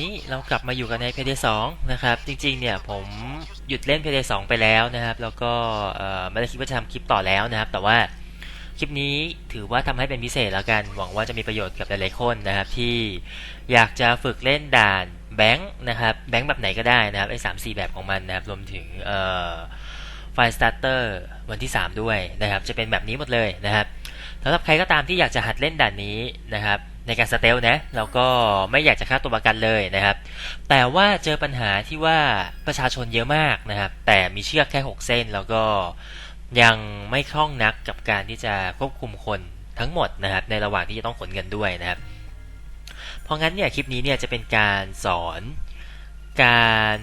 นี้เรากลับมาอยู่กันใน Payday 2นะครับ จริงๆ เนี่ยผมหยุดเล่น Payday 2ไปแล้วนะครับ แล้วก็ไม่ได้คิดว่าจะทำคลิปต่อแล้วนะครับ แต่ว่าคลิปนี้ถือว่าทำให้เป็นพิเศษแล้วกัน หวังว่าจะมีประโยชน์กับหลายๆคนนะครับ ที่อยากจะฝึกเล่นด่านแบงค์นะครับ แบงค์แบบไหนก็ได้นะครับ ไอ้สามสี่แบบของมันนะครับ รวมถึงไฟสตาร์เตอร์วันที่ 3 ด้วยนะครับ จะเป็นแบบนี้หมดเลยนะครับสำหรับใครก็ตามที่อยากจะหัดเล่นด่านนี้นะครับ ในการสเตลนะแล้วก็ไม่อยากจะฆ่าตัวประกันเลยนะครับ แต่ว่าเจอปัญหาที่ว่าประชาชนเยอะมากนะครับ แต่มีเชือกแค่ 6 เส้น แล้วก็ยังไม่คล่องนักกับการที่จะควบคุมคนทั้งหมดนะครับ ในระหว่างที่จะต้องขนเงินด้วยนะครับ เพราะงั้นเนี่ยคลิปนี้เนี่ยจะเป็นการสอน การ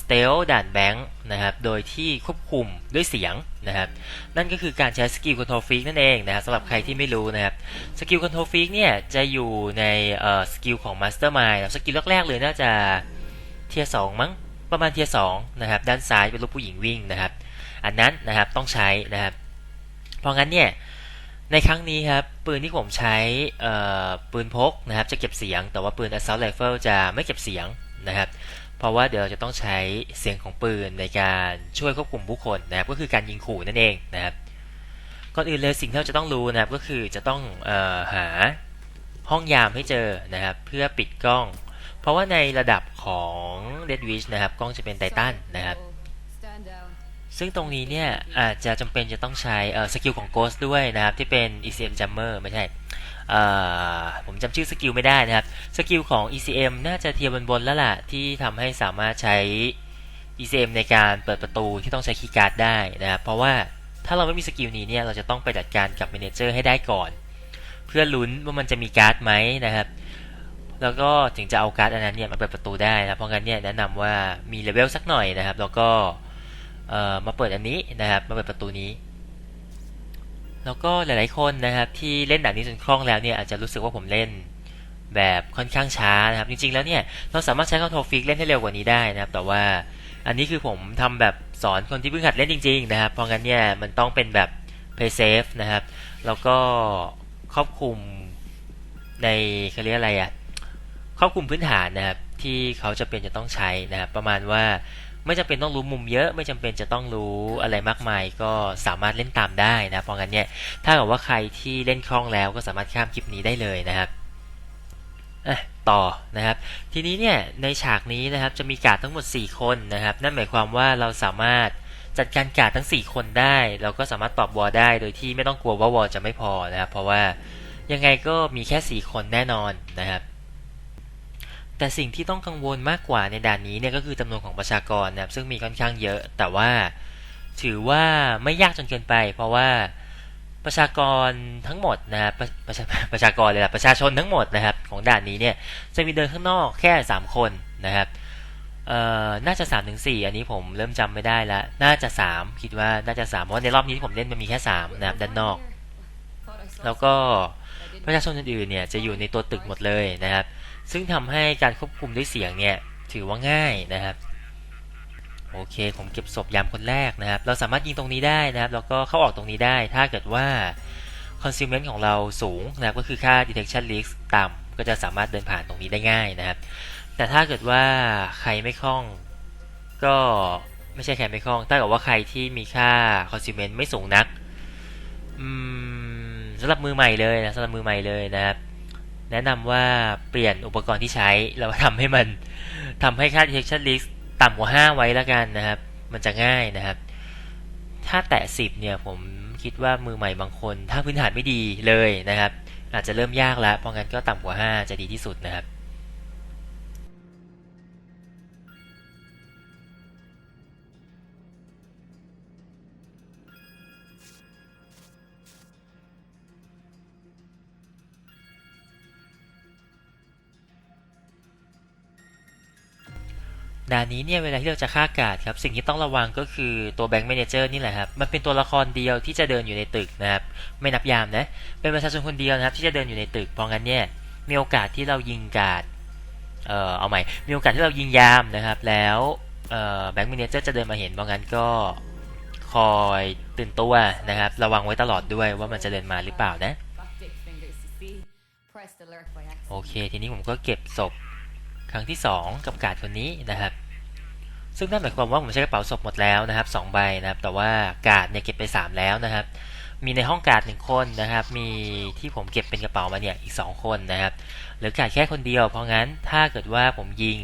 สเตลด่านแบงค์นะครับ โดยที่ควบคุมด้วยเสียงนะครับ นั่นก็คือการใช้สกิลคอนโทรฟิกนั่นเองนะครับสำหรับใครที่ไม่รู้นะครับ สกิลคอนโทรฟิกเนี่ยจะอยู่ในสกิลของมาสเตอร์มายสกิลแรกๆเลยน่าจะเทียสองมั้ง ประมาณเทียสองนะครับ ด้านซ้ายเป็นรูปผู้หญิงวิ่งนะครับ อันนั้นนะครับต้องใช้นะครับ เพราะงั้นเนี่ยในครั้งนี้ครับปืนที่ผมใช้ปืนพกนะครับจะเก็บเสียง แต่ว่าปืน assault rifle จะไม่เก็บเสียง นะครับ เพราะว่าเดี๋ยวเราจะต้องใช้เสียงของปืนในการช่วยควบคุมผู้คนนะครับ ก็คือการยิงขู่นั่นเองนะครับ ก่อนอื่นเลยสิ่งที่เราจะต้องรู้นะครับก็คือจะต้องเออหาห้องยามให้เจอนะครับ เพื่อปิดกล้อง เพราะว่าในระดับของ Red Witch นะครับ กล้องจะเป็นไททันนะครับซึ่งตรงนี้เนี่ยอาจจะจำเป็นจะต้องใช้สกิลของ Ghost ด้วยนะครับ ที่เป็น ECM Jammer ไม่ใช่ ผมจำชื่อสกิลไม่ได้นะครับ สกิลของ ECM น่าจะเทียบบนๆแล้วล่ะ ที่ทำให้สามารถใช้ ECM ในการเปิดประตูที่ต้องใช้คีย์การ์ดได้นะครับ เพราะว่าถ้าเราไม่มีสกิลนี้เนี่ย เราจะต้องไปจัดการกับ Manager ให้ได้ก่อน เพื่อลุ้นว่ามันจะมีการ์ดไหมนะครับ แล้วก็ถึงจะเอาการ์ดอันนั้นเนี่ยมาเปิดประตูได้นะเพราะงั้นเนี่ยแนะนำว่ามีเลเวลสักหน่อยนะครับ แล้วก็มาเปิดอันนี้นะครับ มาเปิดประตูนี้ แล้วก็หลายๆคนนะครับที่เล่นด่านนี้จนคล่องแล้วเนี่ยอาจจะรู้สึกว่าผมเล่นแบบค่อนข้างช้านะครับ จริงๆแล้วเนี่ยเราสามารถใช้คอนโทรลฟิกเล่นให้เร็วกว่านี้ได้นะครับ แต่ว่าอันนี้คือผมทำแบบสอนคนที่เพิ่งหัดเล่นจริง ๆ นะครับ เพราะงั้นเนี่ยมันต้องเป็นแบบ play safe นะครับ แล้วก็ครอบคลุมในเขาเรียกอะไรอะครอบคลุมพื้นฐานนะครับที่เขาจะเป็นจะต้องใช้นะครับ ประมาณว่า ไม่จำเป็นต้องรู้มุมเยอะ ไม่จำเป็นจะต้องรู้อะไรมากมาย ก็สามารถเล่นตามได้นะเพราะงั้นเนี่ยถ้าเกิดว่าใครที่เล่นคล่องแล้วก็สามารถข้ามคลิปนี้ได้เลยนะครับต่อนะครับ ทีนี้เนี่ยในฉากนี้นะครับจะมีการ์ดทั้งหมด 4 คนนะครับ นั่นหมายความว่าเราสามารถจัดการการ์ดทั้ง 4 คนได้ เราก็สามารถตอบวอลได้ โดยที่ไม่ต้องกลัวว่าวอลจะไม่พอนะครับ เพราะว่ายังไงก็มีแค่ 4 คนแน่นอนนะครับ แต่สิ่งที่ต้องกังวลมากกว่าในด่านนี้เนี่ยก็คือจำนวนของประชากรนะครับซึ่งมีค่อนข้างเยอะ แต่ว่าถือว่าไม่ยากจนเกินไป เพราะว่าประชากรทั้งหมดนะครับประประชาประชากรเลยละประชาชนทั้งหมดนะครับของด่านนี้เนี่ยจะมีเดินข้างนอกแค่ 3 คนนะครับเอ่อน่าจะ3าถึงสอันนี้ผมเริ่มจำไม่ได้ล้วน่าจะ 3 คิดว่าน่าจะ 3 เพราะในรอบนี้ที่ผมเล่นมันมีแค่3นะครับด้านนอก แล้วก็ประชาชนอื่นๆเนี่ยจะอยู่ในตัวตึกหมดเลยนะครับ ซึ่งทำให้การควบคุมด้วยเสียงเนี่ยถือว่าง่ายนะครับโอเคผมเก็บศพยามคนแรกนะครับ เราสามารถยิงตรงนี้ได้นะครับแล้วก็เข้าออกตรงนี้ได้ ถ้าเกิดว่า concealment ของเราสูงนะครับก็คือค่า detection risk ต่ำก็จะสามารถเดินผ่านตรงนี้ได้ง่ายนะครับ แต่ถ้าเกิดว่าใครไม่คล่อง ก็ไม่ใช่ใครไม่คล่องถ้าเกิดว่าใครที่มีค่า concealment ไม่สูงนักสำหรับมือใหม่เลยนะสำหรับมือใหม่เลยนะครับ แนะนำว่าเปลี่ยนอุปกรณ์ที่ใช้แล้วทำให้มันทำให้ค่า detection risk ต่ำกว่า 5 ไว้แล้วกันนะครับ มันจะง่ายนะครับ ถ้าแตะ 10 เนี่ยผมคิดว่ามือใหม่บางคน ถ้าพื้นฐานไม่ดีเลยนะครับ อาจจะเริ่มยากแล้วเพราะงั้นก็ต่ำกว่า 5 จะดีที่สุดนะครับ ด่านนี้เนี่ยเวลาที่เราจะฆ่ากาดครับสิ่งที่ต้องระวังก็คือตัวแบงค์แมเนเจอร์นี่แหละครับมันเป็นตัวละครเดียวที่จะเดินอยู่ในตึกนะครับไม่นับยามนะเป็นประชาชนคนเดียวนะครับที่จะเดินอยู่ในตึกเพราะงั้นเนี่ยมีโอกาสที่เรายิงกาดเอ่อเอาใหม่มีโอกาสที่เรายิงยามนะครับแล้วเอ่อแบงค์แมเนเจอร์จะเดินมาเห็นเพราะงั้นก็คอยตื่นตัวนะครับระวังไว้ตลอดด้วยว่ามันจะเดินมาหรือเปล่านะโอเค ทีนี้ผมก็เก็บศพครั้งที่ 2 กับกาดคนนี้นะครับ ซึ่งนั่นหมายความว่าผมใช้กระเป๋าศพหมดแล้วนะครับสองใบนะครับ แต่ว่ากาดเนี่ยเก็บไป 3 แล้วนะครับ มีในห้องกาดหนึ่งคนนะครับ มีที่ผมเก็บเป็นกระเป๋ามาเนี่ยอีก 2 คนนะครับเหลือกาดแค่คนเดียว เพราะงั้นถ้าเกิดว่าผมยิง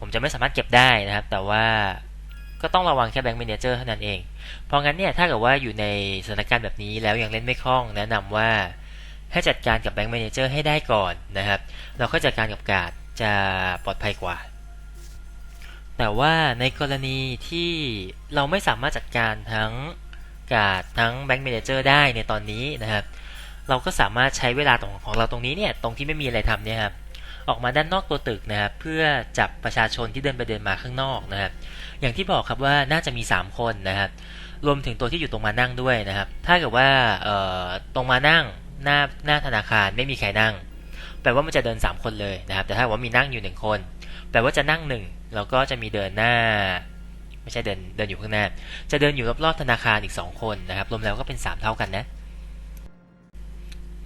ผมจะไม่สามารถเก็บได้นะครับ แต่ว่าก็ต้องระวังแค่แบงค์เมนเจอร์เท่านั้นเอง เพราะงั้นเนี่ยถ้าเกิดว่าอยู่ในสถานการณ์แบบนี้แล้วยังเล่นไม่คล่อง แนะนำว่าให้จัดการกับแบงค์เมนเจอร์ให้ได้ก่อนนะครับ เราค่อยจัดการกับการ์ดจะปลอดภัยกว่า แต่ว่าในกรณีที่เราไม่สามารถจัดการทั้งการ์ดทั้งแบงค์เมเนเจอร์ได้ในตอนนี้นะครับ เราก็สามารถใช้เวลาตรงของเราตรงนี้เนี่ยตรงที่ไม่มีอะไรทำเนี่ยครับออกมาด้านนอกตัวตึกนะครับเพื่อจับประชาชนที่เดินไปเดินมาข้างนอกนะครับ อย่างที่บอกครับว่าน่าจะมี 3 คนนะครับรวมถึงตัวที่อยู่ตรงมานั่งด้วยนะครับ ถ้าเกิดว่าตรงมานั่งหน้าหน้าธนาคารไม่มีใครนั่ง แปลว่ามันจะเดิน 3 คนเลยนะครับ แต่ถ้าว่ามีนั่งอยู่ 1 คน แปลว่าจะนั่ง 1 แล้วก็จะมีเดินหน้า ไม่ใช่เดินเดินอยู่ข้างหน้า จะเดินอยู่รอบๆธนาคารอีก 2 คนนะครับ รวมแล้วก็เป็น 3 เท่ากันนะ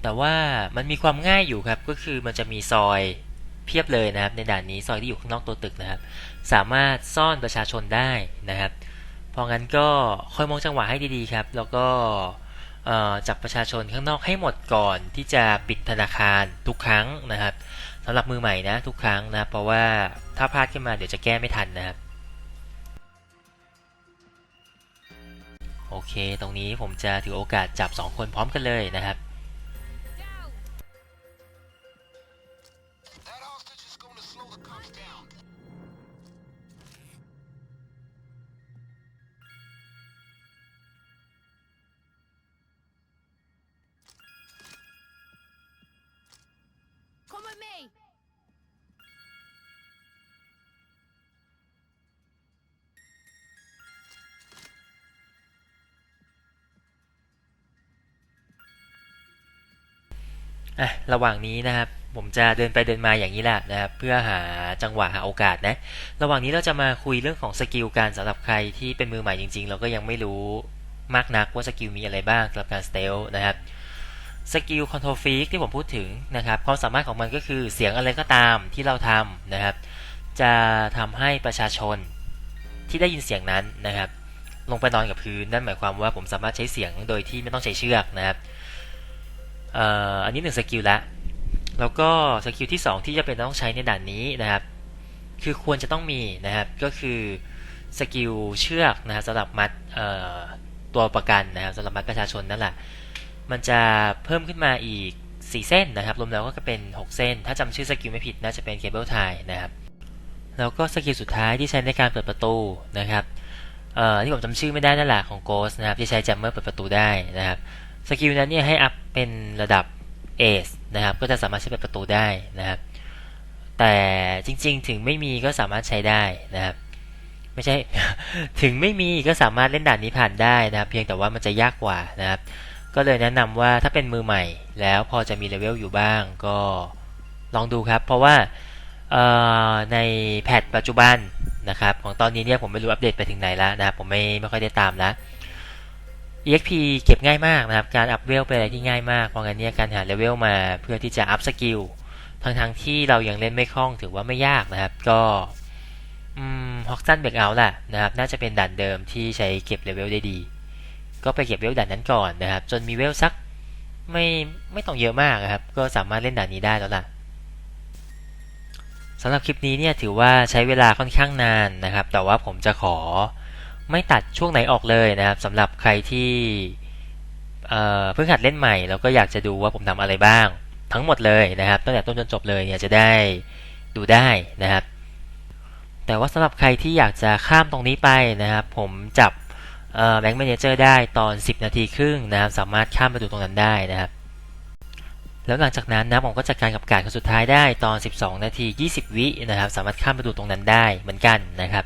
แต่ว่ามันมีความง่ายอยู่ครับ ก็คือมันจะมีซอยเพียบเลยนะครับ ในด่านนี้ซอยที่อยู่ข้างนอกตัวตึกนะครับ สามารถซ่อนประชาชนได้นะครับ เพราะงั้นก็ค่อยมองจังหวะให้ดีๆครับ แล้วก็จับประชาชนข้างนอกให้หมดก่อนที่จะปิดธนาคารทุกครั้งนะครับ สำหรับมือใหม่นะทุกครั้งนะ เพราะว่าถ้าพลาดขึ้นมาเดี๋ยวจะแก้ไม่ทันนะครับ โอเค ตรงนี้ผมจะถือโอกาสจับ 2 คนพร้อมกันเลยนะครับ อะระหว่างนี้นะครับผมจะเดินไปเดินมาอย่างนี้แหละนะครับเพื่อหาจังหวะหาโอกาสนะระหว่างนี้เราจะมาคุยเรื่องของสกิลการสำหรับใครที่เป็นมือใหม่จริง ๆ เราก็ยังไม่รู้มากนักว่าสกิลมีอะไรบ้างสำหรับการสเตลนะครับสกิลคอนโทรฟีกที่ผมพูดถึงนะครับความสามารถของมันก็คือเสียงอะไรก็ตามที่เราทำนะครับ จะทำให้ประชาชนที่ได้ยินเสียงนั้นนะครับ ลงไปนอนกับพื้นนั่นหมายความว่าผมสามารถใช้เสียงโดยที่ไม่ต้องใช้เชือกนะครับ อันนี้หนึ่งสกิลละแล้วก็สกิลที่ 2 ที่จะเป็นต้องใช้ในด่านนี้นะครับ คือควรจะต้องมีนะครับ ก็คือสกิลเชือกนะครับสำหรับมัดตัวประกันนะครับสำหรับมัดประชาชนนั่นแหละ มันจะเพิ่มขึ้นมาอีก 4 เส้นนะครับรวมแล้วก็เป็น 6 เส้น ถ้าจำชื่อสกิลไม่ผิดน่าจะเป็นเคเบิลไทนะครับ แล้วก็สกิลสุดท้ายที่ใช้ในการเปิดประตูนะครับที่ผมจำชื่อไม่ได้นั่นแหละของโกสนะครับที่ใช้จัมเมอร์เปิดประตูได้นะครับ สกิลนั้นเนี่ยให้อัพเป็นระดับเอสนะครับก็จะสามารถใช้เป็นประตูได้นะครับ แต่จริงๆ ถึงไม่มีก็สามารถใช้ได้นะครับไม่ใช่ถึงไม่มีก็สามารถเล่นด่านนี้ผ่านได้นะครับ เพียงแต่ว่ามันจะยากกว่านะครับ ก็เลยแนะนำว่าถ้าเป็นมือใหม่ แล้วพอจะมีเลเวลอยู่บ้างก็ลองดูครับ เพราะว่าในแพทปัจจุบันนะครับของตอนนี้เนี่ยผมไม่รู้อัปเดตไปถึงไหนแล้วนะครับผมไม่ไม่ค่อยได้ตามแล้ว EXP เก็บง่ายมากนะครับ การอัพเวลเป็นอะไรที่ง่ายมาก เพราะงั้นเนี่ยการหาเลเวลมาเพื่อที่จะอัพสกิล ทั้งทงๆที่เรายังเล่นไม่คล่องถือว่าไม่ยากนะครับ ก็ฮอกซันเบรกเอาล่ะนะครับ น่าจะเป็นด่านเดิมที่ใช้เก็บเลเวลได้ดี ก็ไปเก็บเลเวลด่านนั้นก่อนนะครับ จนมีเวลสักไม่ไม่ต้องเยอะมากนะครับ ก็สามารถเล่นด่านนี้ได้แล้วล่ะสำหรับคลิปนี้เนี่ยถือว่าใช้เวลาค่อนข้างนานนะครับ แต่ว่าผมจะขอ ไม่ตัดช่วงไหนออกเลยนะครับสำหรับใครที่เพิ่งหัดเล่นใหม่แล้วก็อยากจะดูว่าผมทำอะไรบ้าง ทั้งหมดเลยนะครับ ตั้งแต่ต้นจนจบเลยเนี่ยจะได้ดูได้นะครับ แต่ว่าสำหรับใครที่อยากจะข้ามตรงนี้ไปนะครับ ผมจับแบงค์แมเนเจอร์ได้ตอน 10 นาทีครึ่งนะครับ สามารถข้ามไปดูตรงนั้นได้นะครับ แล้วหลังจากนั้นนะผมก็จัดการกับการคนสุดท้ายได้ตอน 12 นาที 20 วินะครับ สามารถข้ามไปดูตรงนั้นได้เหมือนกันนะครับ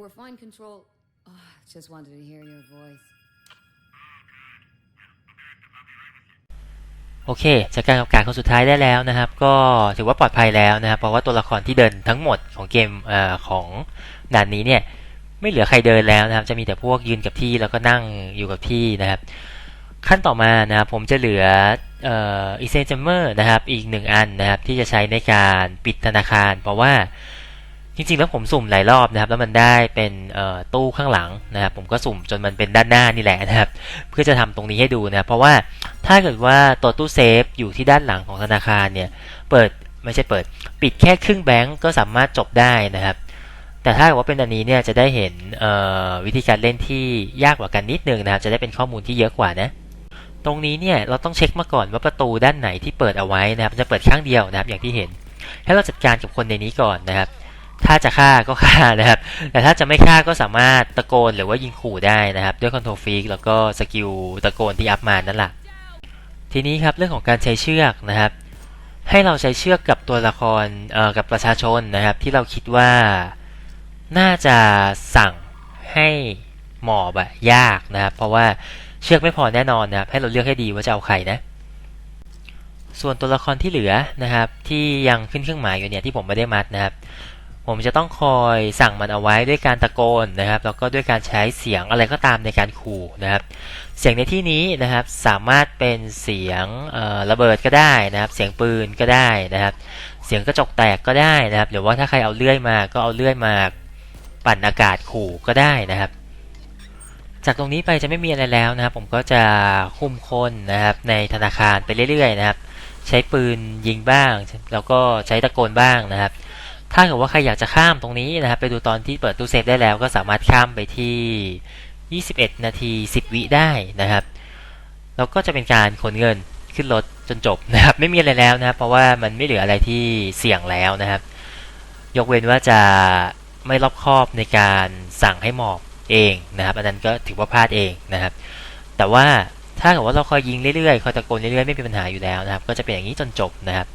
We're fine, Control. Oh, just wanted to hear your voice. โอเค จากการกับการคนสุดท้ายได้แล้วนะครับ ก็ถือว่าปลอดภัยแล้วนะครับ เพราะว่าตัวละครที่เดินทั้งหมดของเกมเออของด่านนี้เนี่ย ไม่เหลือใครเดินแล้วนะครับ จะมีแต่พวกยืนกับที่แล้วก็นั่งอยู่กับที่นะครับ ขั้นต่อมานะครับ ผมจะเหลือเอ่ออีเซนจัมเมอร์นะครับ อีกหนึ่งอันนะครับ ที่จะใช้ในการปิดธนาคาร เพราะว่า ริงๆแล้วผมสุ่มหลายรอบนะครับ แล้วมันได้เป็นตู้ข้างหลังนะครับ ผมก็สุ่มจนมันเป็นด้านหน้านี่แหละนะครับ เพื่อจะทำตรงนี้ให้ดูนะครับเพราะว่าถ้าเกิดว่าตัวตู้เซฟอยู่ที่ด้านหลังของธนาคารเนี่ย เปิดไม่ใช่เปิด ปิดแค่ครึ่งแบงก์ก็สามารถจบได้นะครับ แต่ถ้าเกิดว่าเป็นอันนี้เนี่ยจะได้เห็นวิธีการเล่นที่ยากกว่ากันนิดนึงนะครับ จะได้เป็นข้อมูลที่เยอะกว่านะตรงนี้เนี่ยเราต้องเช็คมาก่อนว่าประตูด้านไหนที่เปิดเอาไว้นะครับ จะเปิดข้างเดียวนะครับ อย่างที่เห็น ให้เราจัดการกับคนในนี้ก่อนนะครับ ถ้าจะฆ่าก็ฆ่านะครับ แต่ถ้าจะไม่ฆ่าก็สามารถตะโกนหรือว่ายิงขู่ได้นะครับ ด้วยคอนโทรลฟิกแล้วก็สกิลตะโกนที่อัพมานั่นแหละทีนี้ครับเรื่องของการใช้เชือกนะครับ ให้เราใช้เชือกกับตัวละครเอ่อกับประชาชนนะครับ ที่เราคิดว่าน่าจะสั่งให้หมอบอะยากนะครับ เพราะว่าเชือกไม่พอแน่นอนนะครับ ให้เราเลือกให้ดีว่าจะเอาใครนะ ส่วนตัวละครที่เหลือนะครับ ที่ยังขึ้นเครื่องหมายอยู่เนี่ยที่ผมไม่ได้มัดนะครับ ผมจะต้องคอยสั่งมันเอาไว้ด้วยการตะโกนนะครับ แล้วก็ด้วยการใช้เสียงอะไรก็ตามในการขู่นะครับ เสียงในที่นี้นะครับสามารถเป็นเสียงระเบิดก็ได้นะครับ เสียงปืนก็ได้นะครับ เสียงกระจกแตกก็ได้นะครับ หรือว่าถ้าใครเอาเลื่อยมาก็เอาเลื่อยมาปั่นอากาศขู่ก็ได้นะครับ จากตรงนี้ไปจะไม่มีอะไรแล้วนะครับ ผมก็จะคุมคนนะครับในธนาคารไปเรื่อยๆนะครับ ใช้ปืนยิงบ้าง แล้วก็ใช้ตะโกนบ้างนะครับ ถ้าเกิดว่าใครอยากจะข้ามตรงนี้นะครับไปดูตอนที่เปิดตู้เซฟได้แล้วก็สามารถข้ามไปที่ 21 นาที 10 วิได้นะครับ แล้วก็จะเป็นการขนเงินขึ้นรถจนจบนะครับ ไม่มีอะไรแล้วนะครับ เพราะว่ามันไม่เหลืออะไรที่เสี่ยงแล้วนะครับ ยกเว้นว่าจะไม่รอบคอบในการสั่งให้หมอบเองนะครับ อันนั้นก็ถือว่าพลาดเองนะครับ แต่ว่าถ้าเกิดว่าเราคอยยิงเรื่อยๆ คอยตะโกนเรื่อยๆ ไม่มีปัญหาอยู่แล้วนะครับ ก็จะเป็นอย่างนี้จนจบนะครับ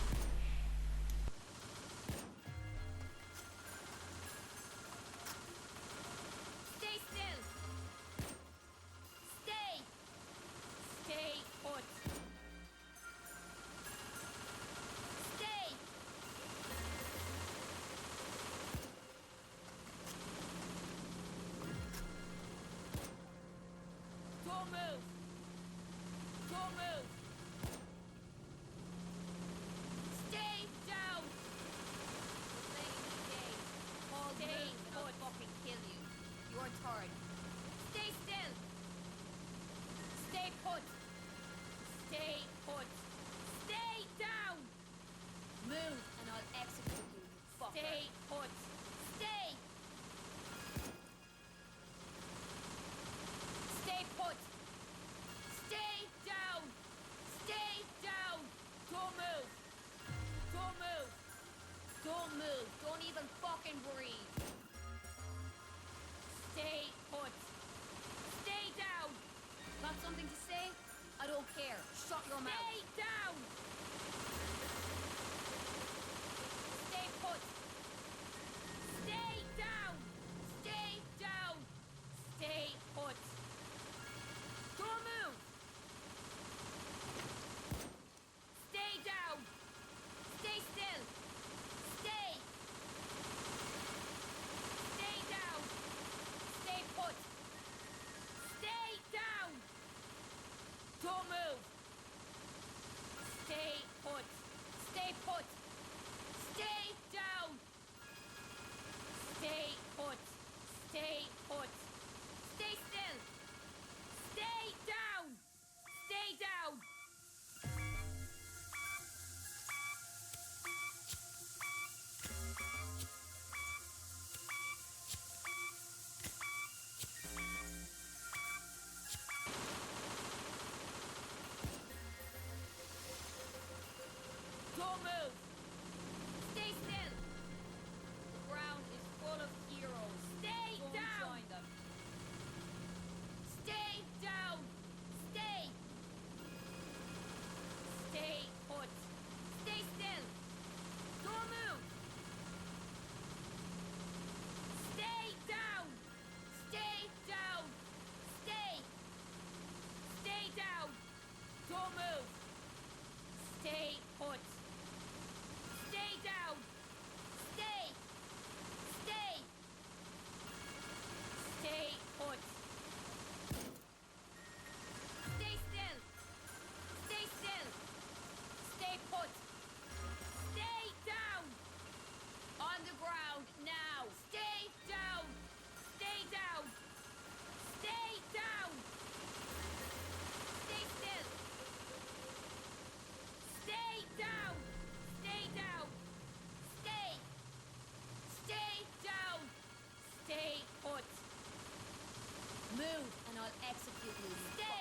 execute me. Stay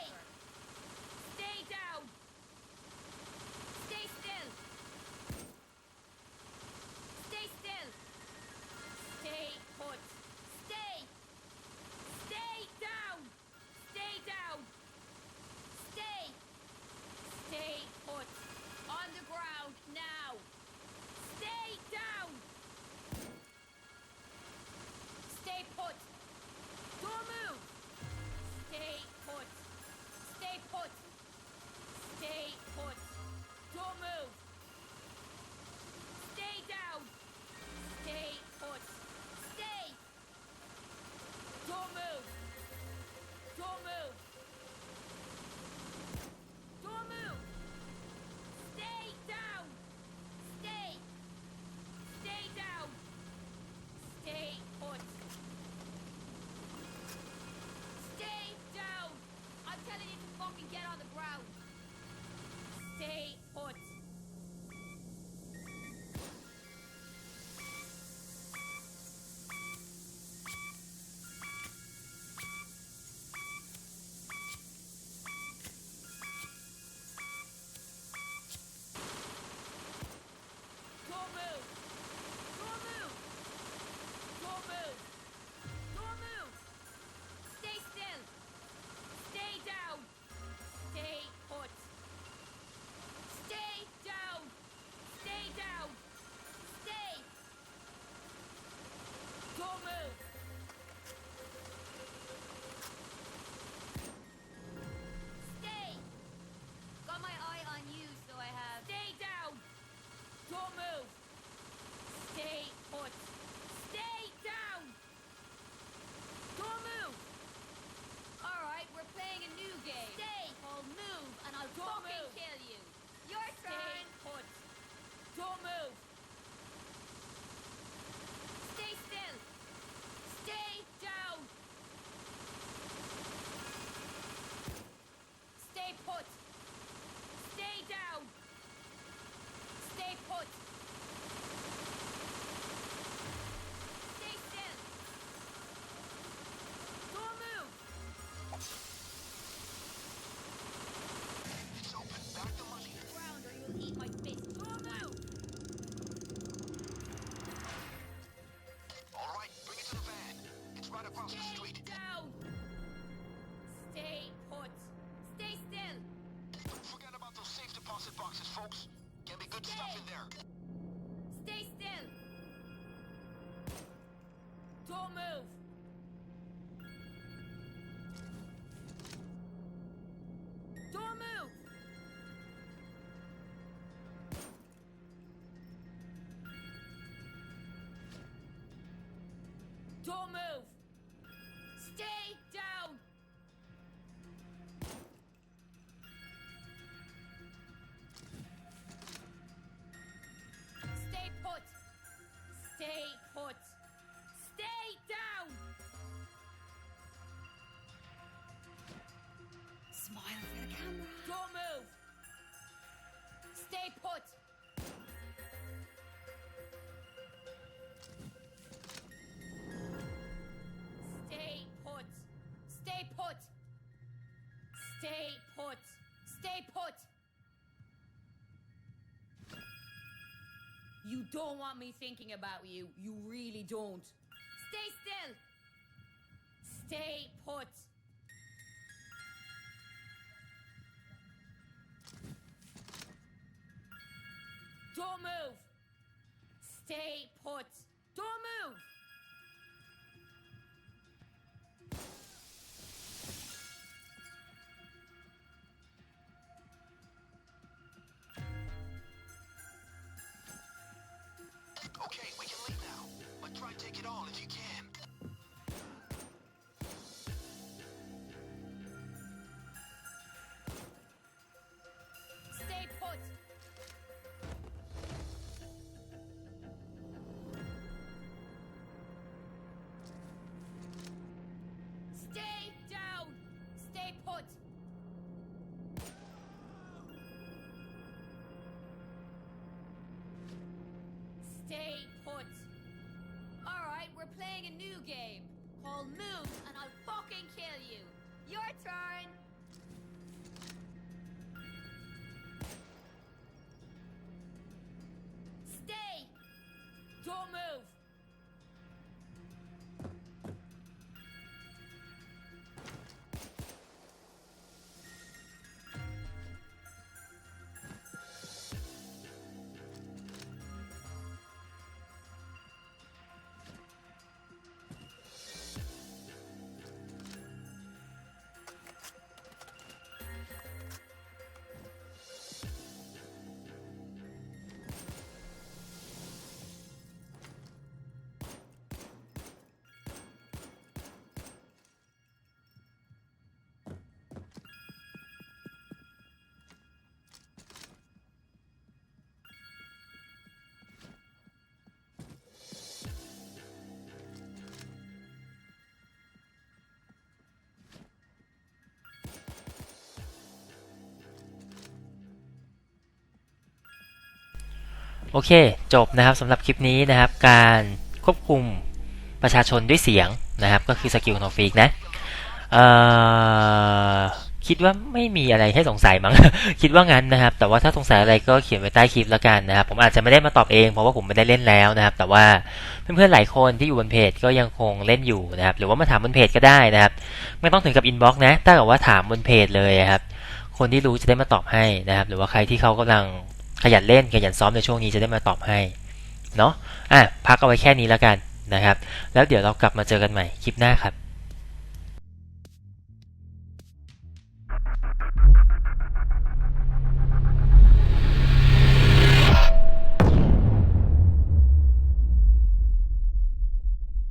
Don't move. Stay put. Stay put. You don't want me thinking about you. You really don't. Stay still. Stay put. Don't move. Stay put. Don't move. Stay put. Alright, we're playing a new game called Move, and I'll fucking kill you. Your turn. Stay! Don't โอเค จบนะครับสำหรับคลิปนี้นะครับ การควบคุมประชาชนด้วยเสียงนะครับ ก็คือสกิลของฟิกนะคิดว่าไม่มีอะไรให้สงสัยมั้ง คิดว่างั้นนะครับ แต่ว่าถ้าสงสัยอะไรก็เขียนไว้ใต้คลิปแล้วกันนะครับ ผมอาจจะไม่ได้มาตอบเองเพราะว่าผมไม่ได้เล่นแล้วนะครับ แต่ว่าเพื่อนๆหลายคนที่อยู่บนเพจก็ยังคงเล่นอยู่นะครับ หรือว่ามาถามบนเพจก็ได้นะครับ ไม่ต้องถึงกับอินบ็อกซ์นะ ถ้าเกิดว่าถามบนเพจเลยครับ คนที่รู้จะได้มาตอบให้นะครับ หรือว่าใครที่เขากำลัง ขยันเล่นขยันซ้อมในช่วงนี้จะได้มาตอบให้เนาะอะพักเอาไว้แค่นี้แล้วกันนะครับ แล้วเดี๋ยวเรากลับมาเจอกันใหม่คลิปหน้าครับ